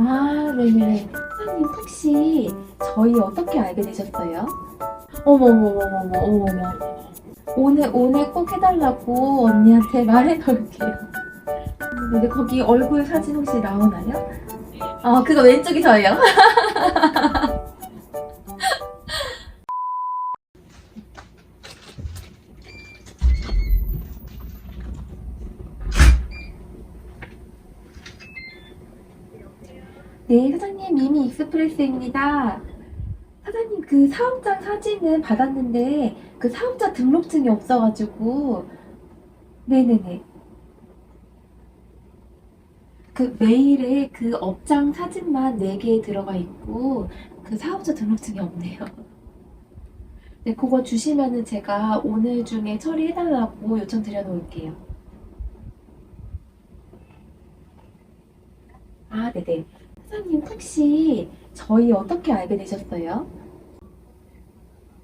아, 네네. 사장님, 혹시 저희 어떻게 알게 되셨어요? 어머머머머머, 어머머. 오늘, 오늘 꼭 해달라고 언니한테 말해놓을게요. 근데 거기 얼굴 사진 혹시 나오나요? 아, 그거 왼쪽이 저예요. 네, 사장님, 미미 익스프레스입니다. 사장님, 그 사업장 사진은 받았는데, 그 사업자 등록증이 없어가지고, 네네네. 그 메일에 그 업장 사진만 4개 들어가 있고, 그 사업자 등록증이 없네요. 네, 그거 주시면은 제가 오늘 중에 처리해달라고 요청 드려놓을게요. 아, 네네. 사장님, 혹시 저희 어떻게 알게 되셨어요?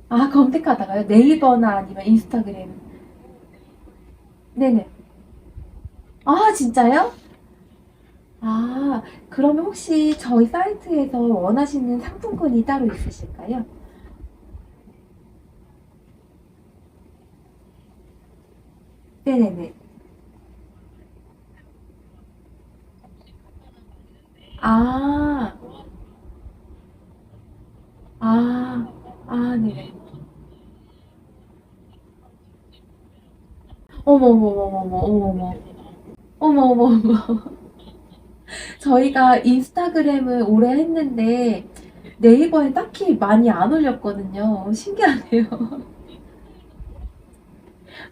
아, 검색하다가요? 네이버나 아니면 인스타그램? 네네. 아, 진짜요? 아, 그러면 혹시 저희 사이트에서 원하시는 상품권이 따로 있으실까요? 네네네. 아, 아, 아, 네네. 어머머머머머, 어머머. 어머머머. 저희가 인스타그램을 오래 했는데 네이버에 딱히 많이 안 올렸거든요. 신기하네요.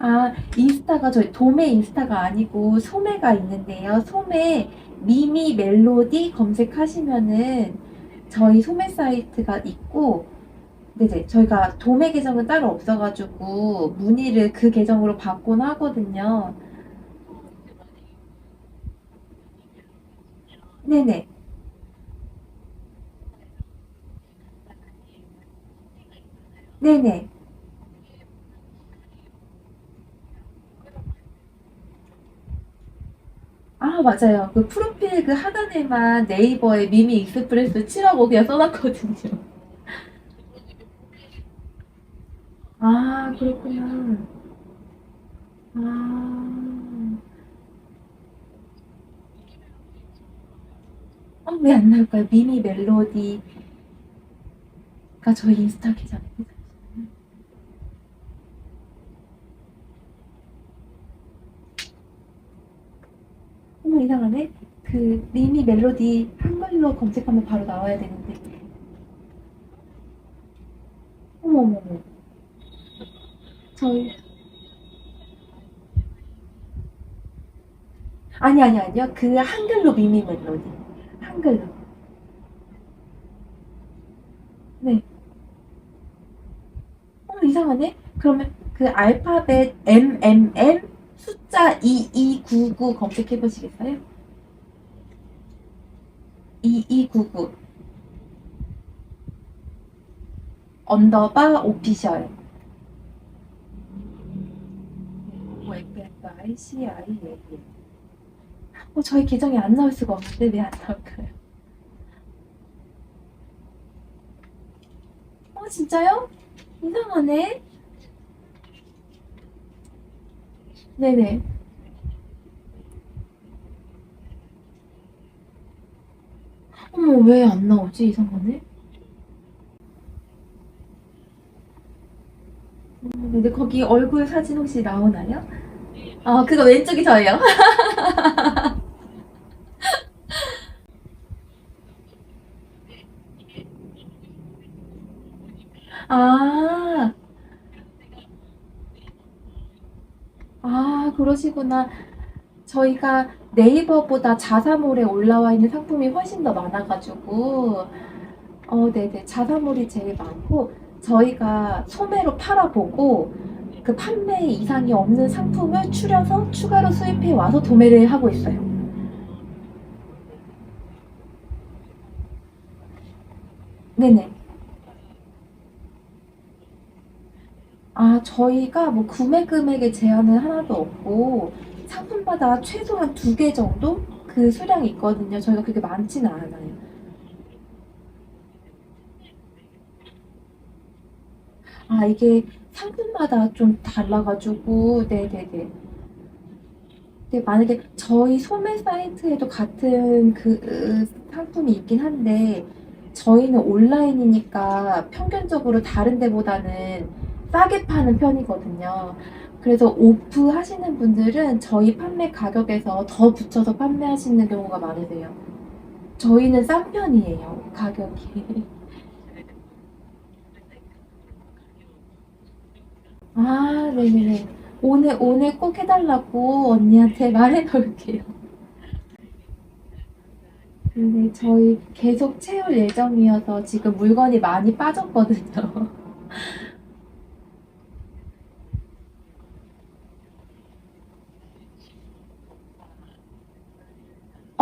아, 인스타가 저희 도매 인스타가 아니고 소매가 있는데요. 소매 미미 멜로디 검색하시면은 저희 소매 사이트가 있고 네네 저희가 도매 계정은 따로 없어가지고 문의를 그 계정으로 받곤 하거든요. 네네. 네네. 아, 맞아요. 그 프로필 그 하단에만 네이버에 미미 익스프레스 치라고 그냥 써놨거든요. 아, 그렇구나. 아, 어, 왜안 나올까요? 미미 멜로디가 저희 인스타 계정입니다. 어머, 이상하네. 그 미미 멜로디 한글로 검색하면 바로 나와야 되는데. 어머, 어머, 어머. 저희, 아니, 아니, 아니요. 그 한글로 미미 멜로디. 한글로. 네. 어, 이상하네. 그러면 그 알파벳 MMM 숫자 2299 검색해 보시겠어요? 2299 언더바 오피셜 어, 저희 계정이 안 나올 수가 없는데 왜 안 나올까요? 어, 진짜요? 이상하네. 네네. 어머, 왜 안 나오지? 이상하네. 음, 근데 거기 얼굴 사진 혹시 나오나요? 아, 그거 왼쪽이 저예요. 아, 아, 그러시구나. 저희가 네이버보다 자사몰에 올라와 있는 상품이 훨씬 더 많아가지고, 어, 네네. 자사몰이 제일 많고, 저희가 소매로 팔아보고, 그 판매 이상이 없는 상품을 추려서 추가로 수입해 와서 도매를 하고 있어요. 네네. 아, 저희가 뭐 구매 금액에 제한은 하나도 없고, 상품마다 최소 한 두 개 정도? 그 수량이 있거든요. 저희가 그게 많지는 않아요. 아, 이게 상품마다 좀 달라가지고, 네네네. 네, 만약에 저희 소매 사이트에도 같은 그 으, 상품이 있긴 한데, 저희는 온라인이니까 평균적으로 다른 데보다는 싸게 파는 편이거든요. 그래서 오프 하시는 분들은 저희 판매 가격에서 더 붙여서 판매하시는 경우가 많으세요. 저희는 싼 편이에요, 가격이. 아, 네네네. 오늘, 오늘 꼭 해달라고 언니한테 말해 놓을게요. 근데 저희 계속 채울 예정이어서 지금 물건이 많이 빠졌거든요.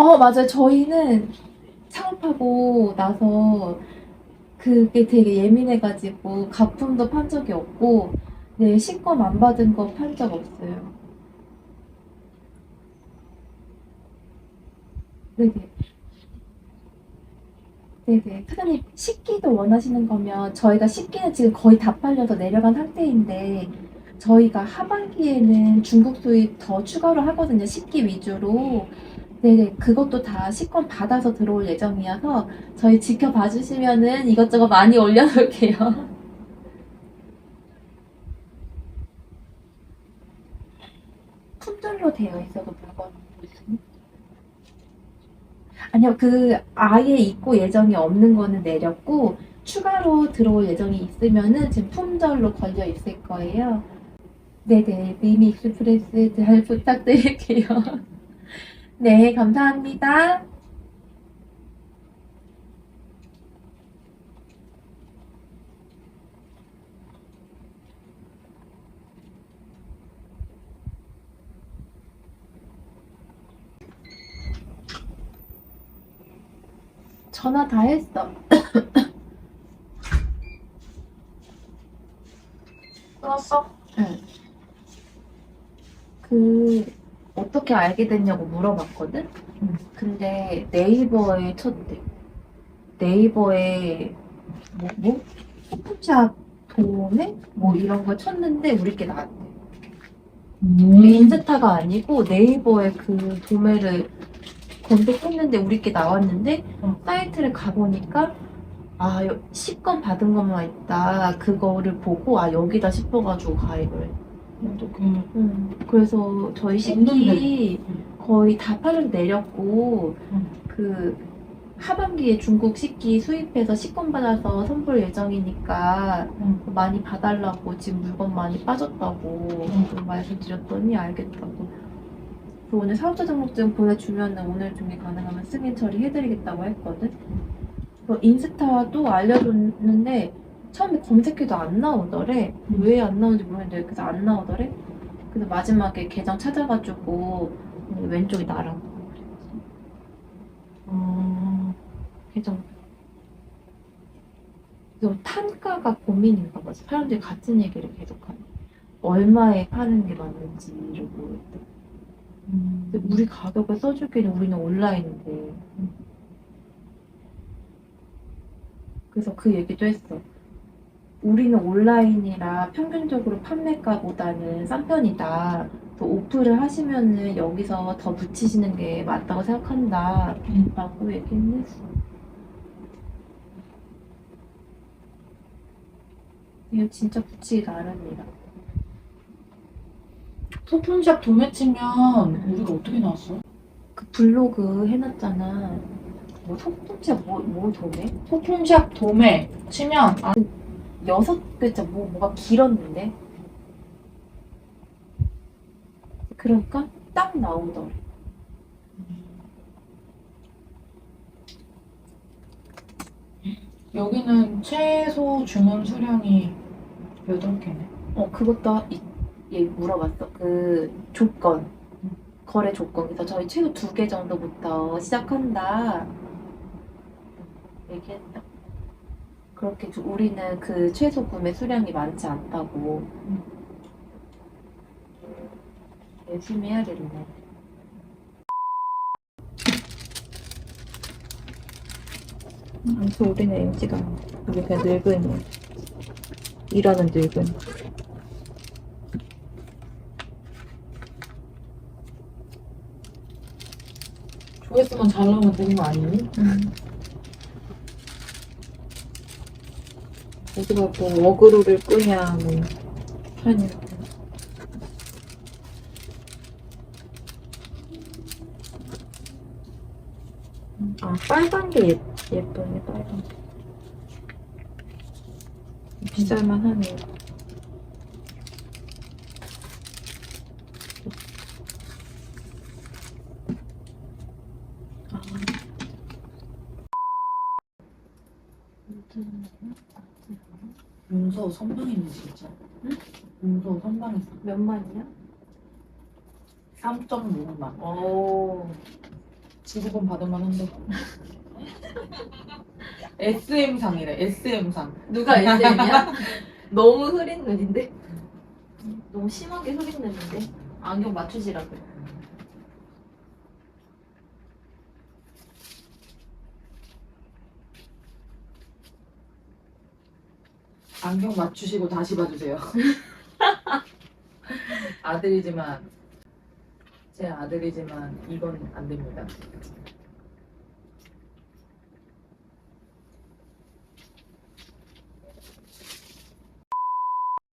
어, 맞아요. 저희는 창업하고 나서 그게 되게 예민해가지고 가품도 판 적이 없고, 네, 식권 안 받은 거 판 적 없어요. 네네. 네네. 사장님, 식기도 원하시는 거면 저희가 식기는 지금 거의 다 팔려서 내려간 상태인데, 저희가 하반기에는 중국 수입 더 추가로 하거든요. 식기 위주로. 네네. 그것도 다 식권 받아서 들어올 예정이어서 저희 지켜봐 주시면은 이것저것 많이 올려놓을게요. 품절로 되어 있어도 물건 있으니? 아니요, 그 아예 입고 예정이 없는 거는 내렸고 추가로 들어올 예정이 있으면은 지금 품절로 걸려 있을 거예요. 네네, 미미 익스프레스 잘 부탁드릴게요. 네, 감사합니다. 전화 다 했어. 끊었어? 응. 그 어떻게 알게 됐냐고 물어봤거든. 응. 근데 네이버에 쳤대. 네이버에 뭐 뭐? 포토샵 도매 뭐 이런 거 쳤는데 우리 게 나왔대. 우리 인스타가 아니고 네이버에 그 도매를 검색했는데 우리 게 나왔는데 응. 사이트를 가보니까 아 여- 식권 받은 것만 있다. 그거를 보고 아 여기다 싶어가지고 가입을 해. 어떡해. 음, 그래서 저희 식기 없는데. 거의 다 팔을 내렸고 응. 그 하반기에 중국 식기 수입해서 식권 받아서 선볼 예정이니까 응. 많이 봐달라고 지금 물건 많이 빠졌다고 응. 좀 말씀드렸더니 알겠다고 그래서 오늘 사업자 등록증 보내주면 오늘 중에 가능하면 승인 처리해드리겠다고 했거든 그래서 인스타도 알려줬는데 처음에 검색해도 안 나오더래 응. 왜안 나오는지 모르겠는데 그래서 안 나오더래 그래서 마지막에 계정 찾아가지고 왼쪽이 나랑 음. 계정 그래서 단가가 고민인가 봐. 사람들이 같은 얘기를 계속하네. 얼마에 파는 게 맞는지를 모르겠다. 음. 우리 가격을 써주기는 우리는 온라인인데. 그래서 그 얘기도 했어. 우리는 온라인이라 평균적으로 판매가보다는 싼 편이다. 또 오프를 하시면은 여기서 더 붙이시는 게 맞다고 생각한다. 음. 라고 얘기는 했어. 이거 진짜 붙이기 나름이다. 소품샵 도매 치면 우리가 어떻게 나왔어? 그 블로그 해놨잖아. 뭐 소품체 뭐, 뭐 도매? 소품샵 도매 치면 아, 여섯 글자 뭐, 뭐가 길었는데? 그러니까 딱 나오더래. 여기는 최소 주문 수량이 8개네. 어, 그것도 이- 얘 물어봤어. 그 조건. 거래 조건. 그래서 저희 최소 두 개 정도부터 시작한다. 얘기했다. 그렇게 좀 우리는 그 최소 구매 수량이 많지 않다고 음. 열심히 해야 되는데 아무튼 우리는 MG가 우리 그냥 늙은 일하는 늙은 조회수만 잘 나오면 되는 거 아니니? 디가 뭐 어그로를 끄냐 뭐 하냐 아 빨간 게 예, 예쁘네 빨간 게 비쌀만 하네 아. 윤서 선방했네 진짜. 응? 윤서 선방했어. 몇 만이야? 3.5만. 오 지구본 받을만 한데. SM상이래, SM상. 누가 SM이야? 너무 흐린 눈인데? 너무 심하게 흐린 눈인데? 안경 맞추시라고. 안경 맞추시고 다시 봐주세요. 아들이지만, 제 아들이지만 이건 안 됩니다.